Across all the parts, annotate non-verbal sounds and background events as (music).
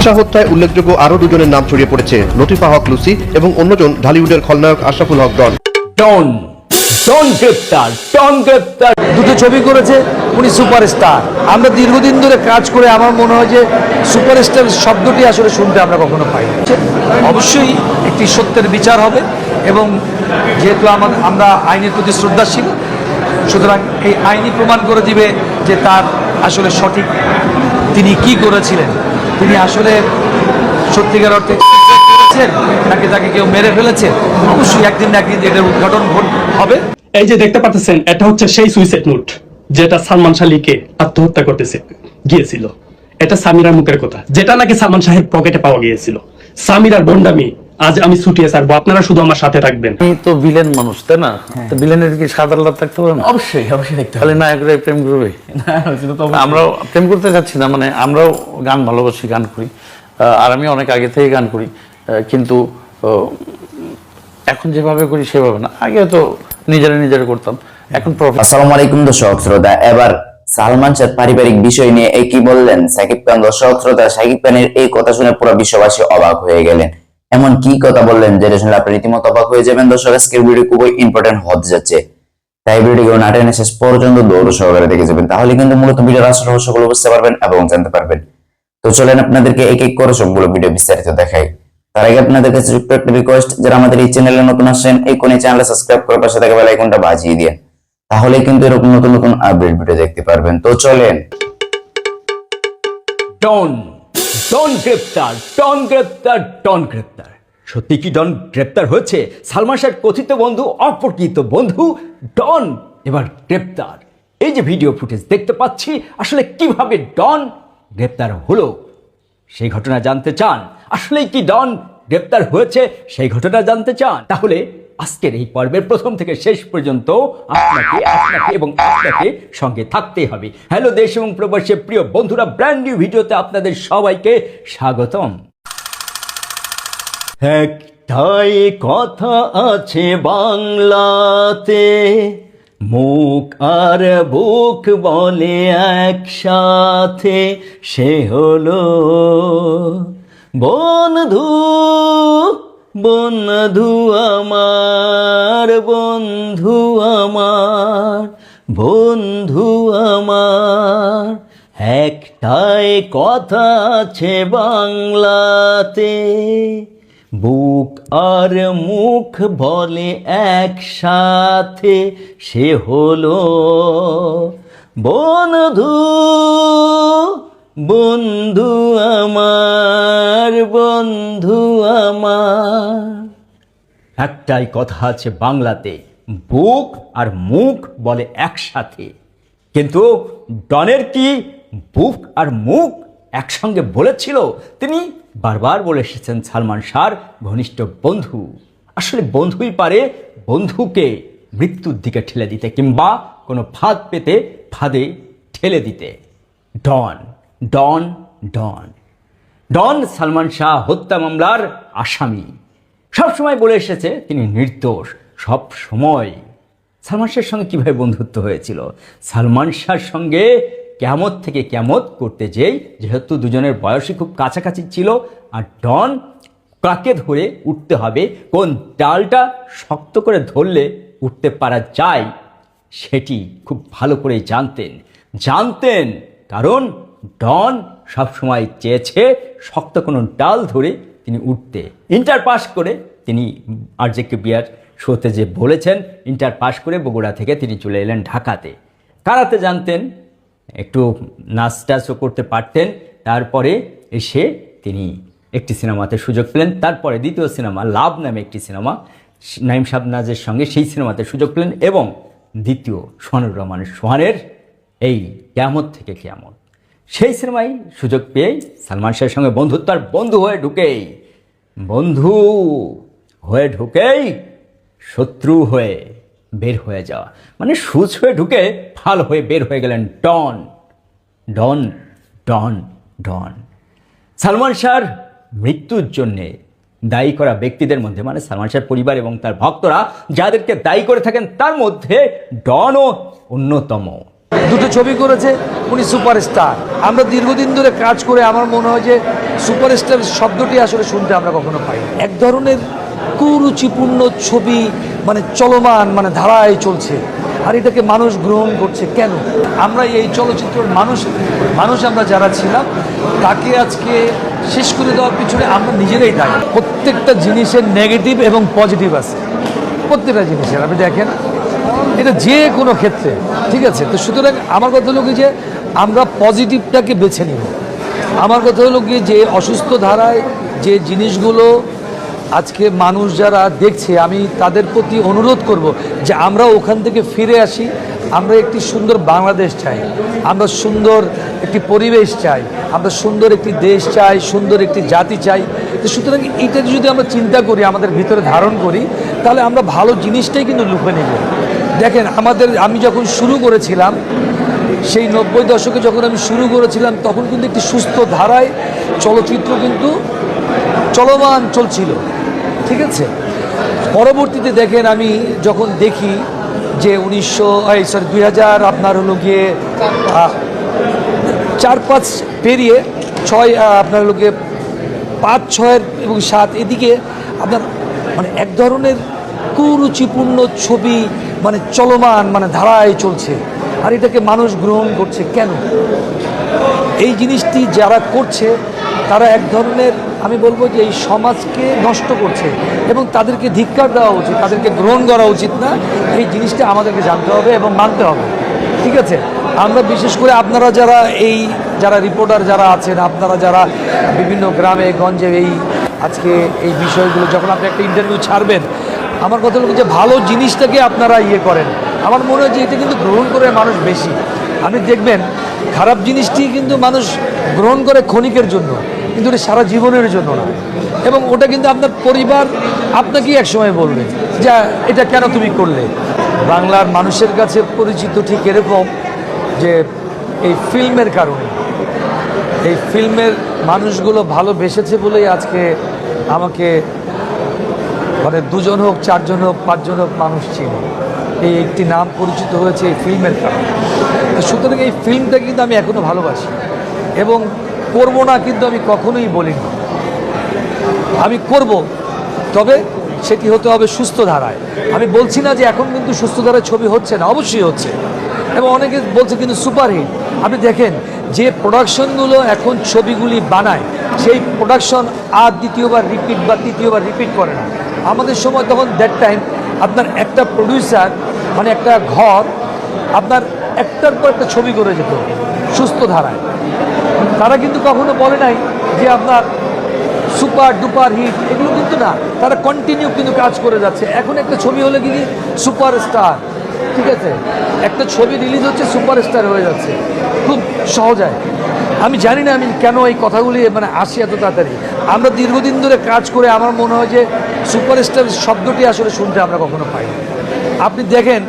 আশা হত্যায় উল্লেখযোগ্য আরও দুজনের নাম ছড়িয়ে পড়েছে। লতিফা হক লুসি এবং অন্যজন ঢালিউডের খলনায়ক আশরাফুল হক ডন। ডন ডন গ্রেপ্তার ডন গ্রেপ্তার। দুটো ছবি করেছে, উনি সুপারস্টার। আমরা দীর্ঘদিন ধরে কাজ করে আমার মনে হয় যে সুপারস্টার শব্দটি আসলে শুনতে আমরা কখনো পাই। অবশ্যই একটি সত্যের বিচার হবে এবং যেহেতু আমার আমরা আইনের প্রতি শ্রদ্ধাশীল, সুতরাং এই আইনি প্রমাণ করে দিবে যে তার আসলে সঠিক তিনি কি করেছিলেন। তিনি আসলে সত্যিকার অর্থে করেছেন নাকি তাকে কেউ মেরে ফেলেছে? অবশ্যই একদিন না একদিন এটার উদ্ঘাটন হবে। এই যে দেখতে পাচ্ছেন, এটা হচ্ছে সেই সুইসাইড নোট যেটা সালমান শালিকে আত্মহত্যা করতেছে, গিয়েছিল। এটা সামিরার মুখের কথা, যেটা নাকি সালমান শাহের পকেটে পাওয়া গিয়েছিল। সামিরার বন্ডামি আজ আমি ছুটিয়ে ছাড়বো আপনারা শুধু আমার সাথে থাকবেন। আমি তো ভিলেন মানুষ তাই না? তো ভিলেনের কি লাভ থাকতে পারে না? অবশ্যই অবশ্যই দেখতে হবে। খালি নায়করাই প্রেম করবে? না, সেটা তো অবশ্যই। আমরাও প্রেম করতে চাচ্ছি না মানে আমরাও গান ভালোবাসি গান করি। আর আমি অনেক আগে থেকে গান করি। কিন্তু এখন যেভাবে করি সেভাবে না। আগে তো নিজেরা নিজেরা করতাম। এখন আসসালামু আলাইকুম দর্শক শ্রোতা। এবার সালমান শাহ পারিবারিক বিষয় নিয়ে এই কি বললেন। সাকিব খান দর্শক শ্রোতা সাকিব খানের এই কথা শুনে পুরো বিশ্ববাসী অবাক হয়ে গেলেন। এমন কি কথা বললেন যেটা শুনলে আপনি রীতিমতো অবাক হয়ে যাবেন? দর্শক, আজকের ভিডিও খুবই ইম্পর্টেন্ট হতে যাচ্ছে। তাই ভিডিওটি না টেনে শেষ পর্যন্ত দৌড় সহকারে দেখে যাবেন। তাহলে কিন্তু মূলত ভিডিওর আসল রহস্যগুলো বুঝতে পারবেন এবং জানতে পারবেন। তো চলেন আপনাদেরকে এক এক করে সবগুলো ভিডিও বিস্তারিত দেখাই। তার আগে আপনাদের কাছে ছোট্ট একটা রিকোয়েস্ট যারা আমাদের এই চ্যানেলে নতুন আসছেন, এই কোন চ্যানেলে সাবস্ক্রাইব করে পাশে থাকা বেল আইকনটা বাজিয়ে দিন। তাহলে কিন্তু এরকম নতুন নতুন আপডেট ভিডিও দেখতে পারবেন। তো চলেন। ডন ডন গ্রেপ্তার ডন গ্রেপ্তার ডন গ্রেপ্তার। সত্যি কি ডন গ্রেপ্তার হয়েছে? সালমান শাহের কথিত বন্ধু অপরিচিত বন্ধু, ডন এবার গ্রেপ্তার। এই যে ভিডিও ফুটেজ দেখতে পাচ্ছি, আসলে কীভাবে ডন গ্রেপ্তার হলো? সেই ঘটনা জানতে চান? আসলেই কি ডন গ্রেপ্তার হয়েছে? সেই ঘটনা জানতে চান? তাহলে আজকের এই পর্বের প্রথম থেকে শেষ পর্যন্ত আপনাকে আপনাকে এবং আপনাকে সঙ্গে থাকতে হবে। হ্যালো দেশ এবং প্রবাসী প্রিয় বন্ধুরা ব্র্যান্ড নিউ ভিডিওতে আপনাদের সবাইকে স্বাগতম। একটাই কথা আছে বাংলাতে, মুখ আর বুক বলে একসাথে, সে হলো বন্ধু বন্ধু আমার। বন্ধু আমার বন্ধু আমার, একটাই কথা আছে বাংলাতে, বুক আর মুখ বলে একসাথে, সে হলো বন্ধু বন্ধু আমার বন্ধু আমার। একটাই কথা আছে বাংলাতে, বুক আর মুখ বলে একসাথে। কিন্তু ডনের কি বুক আর মুখ একসঙ্গে বলেছিল? তিনি বারবার বলে এসেছেন, সালমান শাহর ঘনিষ্ঠ বন্ধু। আসলে বন্ধুই পারে বন্ধুকে মৃত্যুর দিকে ঠেলে দিতে কিংবা কোনো ফাঁদ পেতে ফাঁদে ঠেলে দিতে। ডন ডন ডন। ডন, সালমান শাহ হত্যা মামলার আসামি। সবসময় বলে এসেছে, তিনি নির্দোষ সব সময় সালমান শাহের সঙ্গে কীভাবে বন্ধুত্ব হয়েছিল? সালমান শাহর সঙ্গে ক্যামত থেকে ক্যামত করতে যেই যেহেতু দুজনের বয়সই খুব কাছাকাছি ছিল, আর ডন কাকে ধরে উঠতে হবে, কোন ডালটা শক্ত করে ধরলে উঠতে পারা যায়, সেটি খুব ভালো করে জানতেন। জানতেন কারণ ডন সবসময় চেয়েছে শক্ত কোনো ডাল ধরে তিনি উঠতে ইন্টার পাস করে তিনি আরজেকে বিয়ার শোতে যে বলেছেন ইন্টার পাস করে বগুড়া থেকে তিনি চলে এলেন ঢাকাতে। কারাতে জানতেন, একটু নাচ টাচও করতে পারতেন, তারপরে এসে তিনি একটি সিনেমাতে সুযোগ পেলেন, তারপরে দ্বিতীয় সিনেমা, লাভ নামে একটি সিনেমা, নাইম শাবনাজের সঙ্গে সেই সিনেমাতে সুযোগ পেলেন এবং দ্বিতীয় সোহানুর রহমান সোহানের এই কেয়ামত থেকে কেয়ামত। সেই সিনেমায় সুযোগ পেয়ে সালমান শাহের সঙ্গে বন্ধুত্ব আর বন্ধু হয়ে ঢুকেই, বন্ধু হয়ে ঢুকেই শত্রু হয়ে বের হয়ে যাওয়া। মানে সুচ হয়ে ঢুকে ফাল হয়ে বের হয়ে গেলেন ডন ডন ডন ডন। সালমান শাহর মৃত্যুর জন্যে দায়ী করা ব্যক্তিদের মধ্যে মানে সালমান শাহর পরিবার এবং তার ভক্তরা, যাদেরকে দায়ী করে থাকেন, তার মধ্যে ডনও অন্যতম। দুটো ছবি করেছে, উনি সুপারস্টার। আমরা দীর্ঘদিন ধরে কাজ করে আমার মনে হয় যে সুপারস্টার শব্দটি আসলে শুনতে আমরা কখনো পাই এক ধরনের কুরুচিপূর্ণ ছবি মানে চলমান মানে ধারায় চলছে। আর এটাকে মানুষ গ্রহণ করছে কেন? আমরা এই চলচ্চিত্রের মানুষ মানুষ আমরা যারা ছিলাম, তাকে আজকে শেষ করে দেওয়ার পিছনে আমরা নিজেরাই দায়ী। প্রত্যেকটা জিনিসের নেগেটিভ এবং পজিটিভ আছে। প্রত্যেকটা জিনিসের, আপনি দেখেন। এটা যে কোনো ক্ষেত্রে, ঠিক আছে? তো সুতরাং আমার কথা হলো কি যে, আমরা পজিটিভটাকে বেছে নিব। আমার কথা হলো কি যে, অসুস্থ ধারায় যে জিনিসগুলো আজকে মানুষ যারা দেখছে, আমি তাদের প্রতি অনুরোধ করব যে আমরা ওখান থেকে ফিরে আসি। আমরা একটি সুন্দর বাংলাদেশ চাই। আমরা সুন্দর একটি পরিবেশ চাই। আমরা সুন্দর একটি দেশ চাই, সুন্দর একটি জাতি চাই। তো সুতরাং এইটা যদি আমরা চিন্তা করি, আমাদের ভিতরে ধারণ করি, তাহলে আমরা ভালো জিনিসটাই কিন্তু লুফে নেব। দেখেন, আমাদের, আমি যখন শুরু করেছিলাম, সেই নব্বই দশকে যখন আমি শুরু করেছিলাম, তখন কিন্তু একটি সুস্থ ধারায় চলচ্চিত্র কিন্তু চলমান চলছিল। ঠিক আছে? পরবর্তীতে দেখেন, আমি যখন দেখি যে উনিশশো, এই সরি দুই হাজার আপনার হলো গিয়ে চার পাঁচ পেরিয়ে ছয় আপনার হলো গিয়ে পাঁচ, ছয়ের এবং সাত, এদিকে আপনার মানে এক ধরনের কুরুচিপূর্ণ ছবি মানে চলমান মানে ধারায় চলছে। আর এটাকে মানুষ গ্রহণ করছে কেন? এই জিনিসটি যারা করছে, তারা এক ধরনের, আমি বলব যে এই সমাজকে নষ্ট করছে এবং তাদেরকে ধিক্কার দেওয়া উচিত, তাদেরকে গ্রহণ করা উচিত না। এই জিনিসটা আমাদেরকে জানতে হবে এবং মানতে হবে। ঠিক আছে? আমরা বিশেষ করে আপনারা যারা এই, যারা রিপোর্টার যারা আছেন, আপনারা যারা বিভিন্ন গ্রামে, গঞ্জে এই আজকে এই বিষয়গুলো, যখন আপনি একটা ইন্টারভিউ ছাড়বেন আমার কথা হলো যে ভালো জিনিসটাকে আপনারা ইয়ে করেন। আমার মনে হয় যে এটা কিন্তু গ্রহণ করে মানুষ বেশি। আপনি দেখবেন, খারাপ জিনিসটি কিন্তু মানুষ গ্রহণ করে ক্ষণিকের জন্য, কিন্তু এটা সারা জীবনের জন্য না। এবং ওটা কিন্তু আপনার পরিবার আপনাকেই একসময় বলবে যা, এটা কেন তুমি করলে? বাংলার মানুষের কাছে পরিচিত ঠিক এরকম যে, এই ফিল্মের কারণে। এই ফিল্মের মানুষগুলো ভালোবেসেছে বলেই আজকে আমাকে মানে দুজন হোক, চারজন হোক, পাঁচজন হোক মানুষ চিনি। এই একটি নাম পরিচিত হয়েছে এই ফিল্মের কারণে। তো সুতরাং এই ফিল্মটা কিন্তু আমি এখনও ভালোবাসি। এবং করব না কিন্তু আমি কখনোই বলিনি। আমি করব, তবে সেটি হতে হবে সুস্থ ধারায়। আমি বলছি না যে এখন কিন্তু সুস্থ ধারায় ছবি হচ্ছে না, অবশ্যই হচ্ছে। এবং অনেকে বলছে কিন্তু সুপারহিট। আপনি দেখেন, যে প্রোডাকশনগুলো এখন ছবিগুলি বানায়, সেই প্রোডাকশন আর দ্বিতীয়বার রিপিট বা তৃতীয়বার রিপিট করে না। আমাদের সময় তখন দ্যাট টাইম আপনার একটা প্রডিউসার মানে একটা ঘর, আপনার একটার পর একটা ছবি করে যেত, সুস্থ ধারায়। তারা কিন্তু কখনো বলে নাই যে আপনার সুপার ডুপার হিট, এগুলো কিন্তু না, তারা কন্টিনিউ কিন্তু কাজ করে যাচ্ছে। এখন একটা ছবি হলে কি সুপার স্টার, ঠিক আছে? একটা ছবি রিলিজ হচ্ছে, সুপার স্টার হয়ে যাচ্ছে। খুব সহজায় আমি জানি না আমি কেন এই কথাগুলি মানে আসি এত তাড়াতাড়ি। আমরা দীর্ঘদিন ধরে কাজ করে আমার মনে হয় যে সুপারস্টার শব্দটি আসলে শুনতে আমরা কখনো পাই আপনি দেখেন,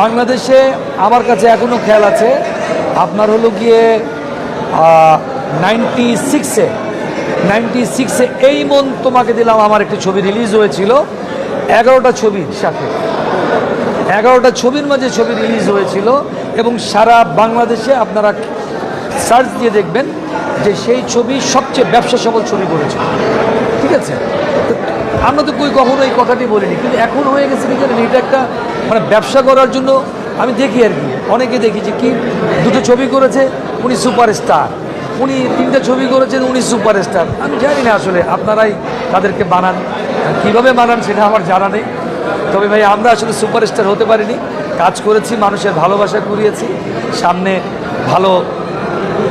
বাংলাদেশে আমার কাছে এখনও খেয়াল আছে, আপনার হলো গিয়ে নাইনটি সিক্সে নাইনটি সিক্সে এই মন তোমাকে দিলাম, আমার একটি ছবি রিলিজ হয়েছিল, এগারোটা ছবির সাথে। এগারোটা ছবির মাঝে ছবি রিলিজ হয়েছিল, এবং সারা বাংলাদেশে আপনারা সার্চ দিয়ে দেখবেন যে সেই ছবি সবচেয়ে ব্যবসা সফল ছবি করেছে ঠিক আছে? আমরা তো কই কখনো এই কথাটি বলিনি, কিন্তু এখন হয়ে গেছে কি জানেন? এটা একটা মানে ব্যবসা করার জন্য আমি দেখি আর কি। অনেকে দেখি যে কি দুটো ছবি করেছে, উনি সুপারস্টার। উনি তিনটা ছবি করেছেন, উনি সুপারস্টার। আমি জানি না আসলে আপনারাই তাদেরকে বানান। কীভাবে বানান সেটা আমার জানা নেই। তবে ভাই, আমরা আসলে সুপারস্টার হতে পারিনি। কাজ করেছি, মানুষের ভালোবাসা কুড়িয়েছি। সামনে ভালো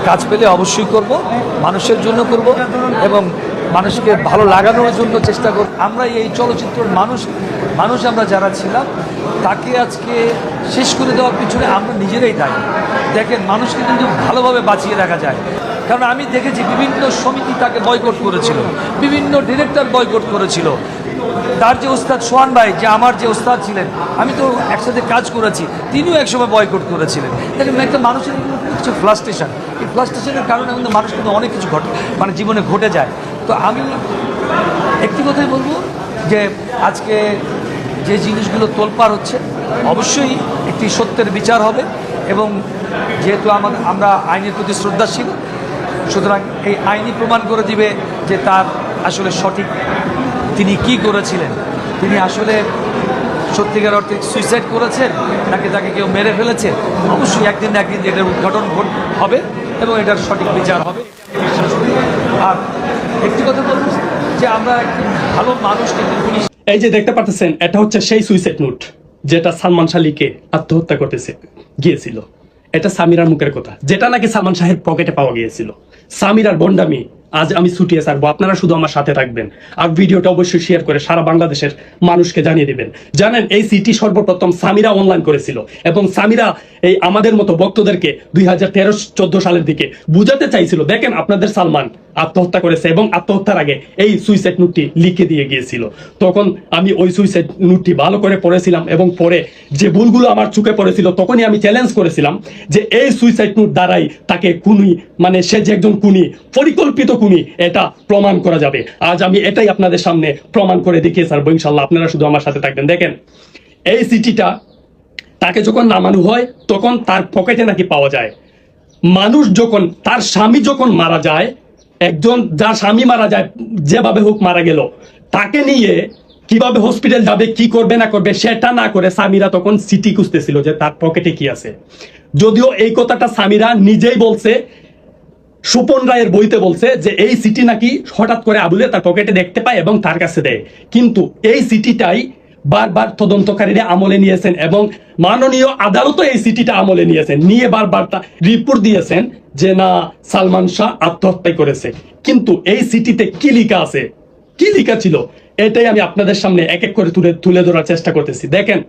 কাজ পেলে অবশ্যই করব, মানুষের জন্য করব এবং মানুষকে ভালো লাগানোর জন্য চেষ্টা করব। আমরা এই চলচ্চিত্রের মানুষ মানুষ আমরা যারা ছিলাম, তাকে আজকে শেষ করে দেওয়ার পিছনে আমরা নিজেরাই দায়ী। দেখেন, মানুষকে কিন্তু ভালোভাবে বাঁচিয়ে রাখা যায়। কারণ আমি দেখেছি বিভিন্ন সমিতি তাকে বয়কট করেছিল, বিভিন্ন ডিরেক্টর বয়কট করেছিল। তার যে ওস্তাদ সোহান ভাই, যে আমার যে ওস্তাদ ছিলেন, আমি তো একসাথে কাজ করেছি, তিনিও একসময় বয়কট করেছিলেন। দেখেন একটা মানুষের কিছু ফ্লাস্ট্রেশন এই ফ্লাস্ট্রেশনের কারণে কিন্তু মানুষ কিন্তু অনেক কিছু ঘটে মানে জীবনে ঘটে যায়। তো আমি একটি কথাই বলব যে, আজকে যে জিনিসগুলো তোলপার হচ্ছে, অবশ্যই একটি সত্যের বিচার হবে এবং যেহেতু আমাদের আমরা আইনের প্রতি শ্রদ্ধাশীল, সুতরাং এই আইনি প্রমাণ করে দিবে যে তার সঠিক। তিনি কি করেছিলেন? তিনি আসলে সত্যিকার অর্থে সুইসাইড করেছেন, নাকি তাকে কেউ মেরে ফেলেছে? অবশ্যই একদিন না একদিন এটার উদ্ঘাটন ঘট- হবে এবং এটার সঠিক বিচার হবে। আর একটি কথা বলব, যে আমরা ভালো মানুষ কিন্তু পুলিশ এই যে দেখতে পাচ্ছেন, এটা হচ্ছে সেই সুইসাইড নোট যেটা সালমান শালিকে আত্মহত্যা করতেছে, গিয়েছিল। এটা সামিরার মুখের কথা, যেটা নাকি সালমান শাহের পকেটে পাওয়া গিয়েছিল। সামিরার বন্ডামি আজ আমি ছুটিয়ে ছাড়বো। আপনারা শুধু আমার সাথে থাকবেন। আর ভিডিওটা অবশ্যই শেয়ার করে সারা বাংলাদেশের মানুষকে জানিয়ে দিবেন। জানেন, এই সিটি সর্বপ্রথম সামিরা অনলাইন করেছিল এবং সামিরা এই আমাদের মতো ভক্তদেরকে দুই হাজার তেরো চোদ্দ সালের দিকে বুঝাতে চাইছিল। দেখেন আপনাদের সালমান। আত্মহত্যা করেছে এবং আত্মহত্যার আগে এই সুইসাইড নোটটি লিখে দিয়ে গিয়েছিল। তখন আমি ওই সুইসাইড নোটটি ভালো করে পড়েছিলাম এবং পরে যে ভুলগুলো আমার চোখে পড়েছিল তখনই আমি চ্যালেঞ্জ করেছিলাম যে এই সুইসাইড নোট দ্বারাই তাকে কুনি মানে সে যে একজন কুনি পরিকল্পিত কুনি এটা প্রমাণ করা যাবে। আজ আমি এটাই আপনাদের সামনে প্রমাণ করে দেখিয়ে ছাড়বো ইনশাল্লাহ আপনারা শুধু আমার সাথে থাকবেন। দেখেন, এই সিটিটা তাকে যখন নামানো হয়, তখন তার পকেটে নাকি পাওয়া যায়। মানুষ যখন, তার স্বামী যখন মারা যায় একজন যার স্বামী মারা যায়, যেভাবে হোক মারা গেল, তাকে নিয়ে কীভাবে হসপিটাল যাবে, কি করবে, না করবে, সেটা না করে স্বামীরা তখন সিটি খুঁজতেছিল যে তার পকেটে কি আছে। যদিও এই কথাটা স্বামীরা নিজেই বলছে, সুপন রায়ের বইতে বলছে যে এই সিটি নাকি হঠাৎ করে আবুলে তার পকেটে দেখতে পায় এবং তার কাছে দেয়। কিন্তু এই সিটিটাই বারবার তদন্তকারীরা আমলে নিয়েছেন এবং মাননীয় আদালতও এই সিটিটা আমলে নিয়েছেন। নিয়ে বারবার রিপোর্ট দিয়েছেন যে, না, সালমান শাহ আত্মহত্যা করেছে। কিন্তু এই সিটিতে কি লিখা আছে? কি লিখা ছিল? এটাই আমি আপনাদের সামনে এক এক করে তুলে তুলে ধরার চেষ্টা করতেছি। দেখেন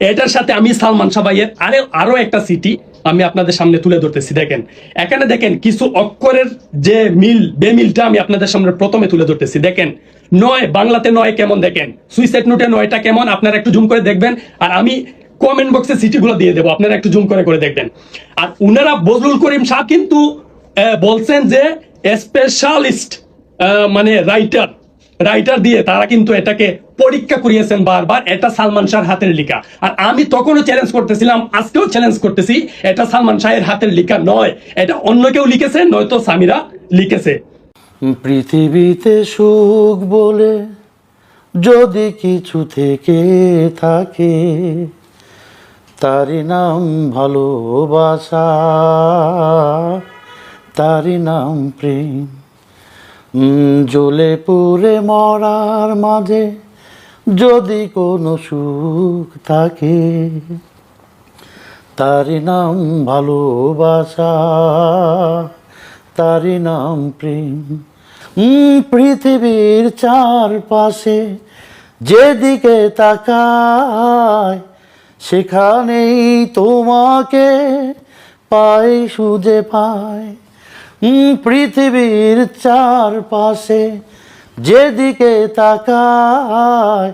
এটার সাথে আমি সালমান সাবাইয়ের আরে আরও একটা সিটি আমি আপনাদের সামনে তুলে ধরতেছি, দেখেন। এখানে দেখেন, কিছু অক্ষরের যে মিল, বেমিলটা আমি আপনাদের সামনে প্রথমে তুলে ধরতেছি, দেখেন। নয়, বাংলাতে নয় কেমন, দেখেন। সুইসাইড নোটে নয়টা কেমন, আপনারা একটু জুম করে দেখবেন। আর আমি কমেন্ট বক্সে সিটিগুলো দিয়ে দেবো, আপনারা একটু জুম করে করে দেখবেন। আর উনারা বজলুল করিম শাহ কিন্তু বলছেন যে স্পেশালিস্ট মানে রাইটার রাইটার দিয়ে তারা কিন্তু এটাকে পরীক্ষা করিয়েছেন বারবার, এটা সালমান শাহর হাতের লেখা। আর আমি তখনও চ্যালেঞ্জ করতেছিলাম, আজকেও চ্যালেঞ্জ করতেছি, এটা সালমান শাহের হাতের লেখা নয়, এটা অন্য কেউ লিখেছে, নয়তো সামিরা লিখেছে। পৃথিবীতে সুখ বলে যদি কিছু থেকে থাকে, তারই নাম ভালোবাসা, তারই নাম প্রেম। জ্বলে পুড়ে মরার মাঝে যদি কোনো সুখ থাকে, তারই নাম ভালোবাসা, তারই নাম প্রেম। পৃথিবীর চারপাশে যেদিকে তাকায়, সেখানেই তোমাকে পাই, সুজে পায়। পৃথিবীর চারপাশে যেদিকে তাকায়,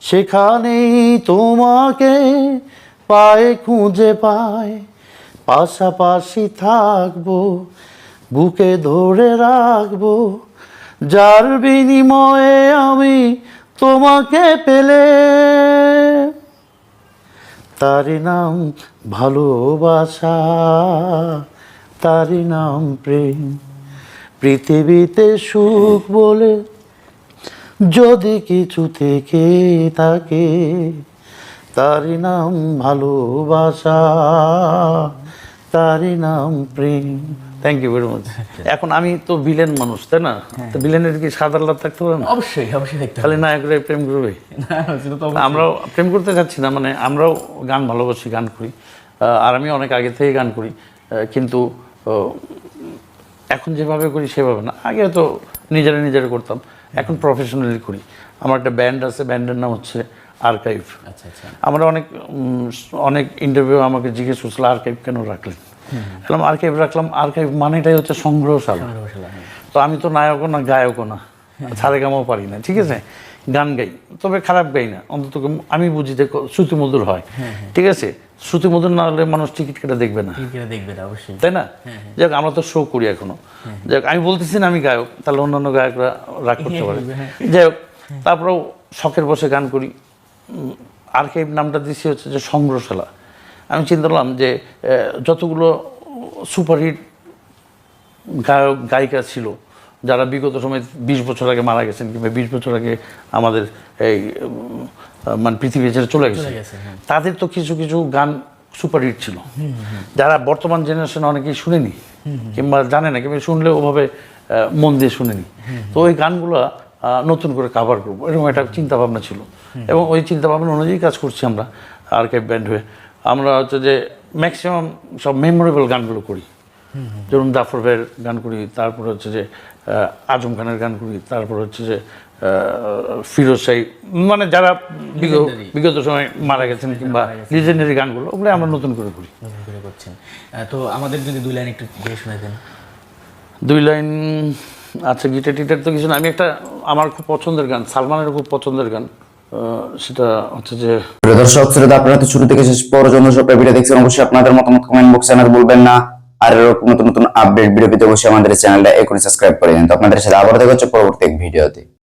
সেখানেই তোমাকে পায়ে খুঁজে পায় পাশাপাশি থাকব, বুকে ধরে রাখব। যার বিনিময়ে আমি তোমাকে পেলে। তারই নাম ভালোবাসা। তারই নাম প্রেম। পৃথিবীতে সুখ বলে যদি কিছু থেকে থাকে তারই নাম ভালোবাসা তারই নাম প্রেম। থ্যাংক ইউ ভেরি মাচ এখন আমি তো ভিলেন মানুষ তাই না? তো ভিলেনের কি সাদা লাভ থাকতে পারে না? অবশ্যই অবশ্যই দেখতে খালি নায়করাই প্রেম করবে? আমরাও প্রেম করতে চাচ্ছি না মানে আমরাও গান ভালোবাসি গান করি। আর আমি অনেক আগে থেকে গান করি। কিন্তু আহ, এখন যেভাবে করি সেভাবে না। আগে তো নিজেরা নিজেরা করতাম। এখন প্রফেশনালি করি। আমার একটা ব্যান্ড আছে ব্যান্ডের নাম হচ্ছে আর্কাইভ আচ্ছা আচ্ছা। আমরা অনেক অনেক ইন্টারভিউ আমাকে জিজ্ঞেস করছিল আর্কাইভ কেন রাখলেন? আর্কাইভ রাখলাম। আর্কাইভ মানেটাই হচ্ছে সংগ্রহশালা। তো আমি তো নায়কও না গায়কও না। (laughs) ছাড়ে গামাও পারি না ঠিক আছে? গান গাই তবে খারাপ গাই না অন্তত আমি বুঝি যে শ্রুতিমধুর হয় ঠিক আছে? শ্রুতিমধুর না হলে মানুষ টিকিট কেটে দেখবে না। দেখবেন অবশ্যই। তাই না? যাক আমরা তো শো করি এখনও। যাক আমি বলতেছি না আমি গায়ক তাহলে অন্যান্য গায়করা রাগ করতে পারে। যাই হোক তারপরেও শখের বসে গান করি। আর্কাইভ নামটা দিচ্ছি হচ্ছে যে সংগ্রহশালা। আমি চিন্তা করলাম যে যতগুলো সুপারহিট গায়ক গায়িকা ছিল যারা বিগত সময় বিশ বছর আগে মারা গেছেন কিংবা বিশ বছর আগে আমাদের এই মানে পৃথিবী ছেড়ে চলে গেছে তাদের তো কিছু কিছু গান সুপারহিট ছিল। যারা বর্তমান জেনারেশন অনেকেই শুনেনি কিংবা জানে না কিংবা শুনলে ওভাবে মন দিয়ে শুনেনি। তো ওই গানগুলো নতুন করে কাভার করব এরকম একটা চিন্তা ভাবনা ছিল। এবং ওই চিন্তা ভাবনা অনুযায়ী কাজ করছি আমরা আর্কাইভ ব্যান্ড হয়ে। আমরা হচ্ছে যে ম্যাক্সিমাম সব মেমোরেবল গানগুলো করি। যেমন জাফর ভাইয়ের গান করি তারপর হচ্ছে যে আজম খানের গান করি তারপর হচ্ছে যে ফিরোজ শাহী মানে যারা বিগত বিগত সময় মারা গেছেন কিংবা লিজেন্ডারি গানগুলো ওগুলো আমরা নতুন করে করি। নতুন করে করছেন। আহ, তো আমাদের যদি দুই লাইন একটু গিয়ে শোনাতেন দুই লাইন আচ্ছা গিটার টিটার তো কিছু না। আমি একটা আমার খুব পছন্দের গান সালমানের খুব পছন্দের গান সেটা হচ্ছে যে প্রিয় দর্শক শ্রোতা আপনারা তো শুরু থেকে শেষ পর্যন্ত সব ভিডিও দেখছেন। অবশ্যই আপনাদের মতামত কমেন্ট বক্সে জানাতে বলবেন না। আর এরকম নতুন নতুন আপডেট ভিডিও পেতে অবশ্যই আমাদের চ্যানেলটা এখনই সাবস্ক্রাইব করে দিন তো আপনাদের সাথে আবার দেখা হচ্ছে পরবর্তী ভিডিওতে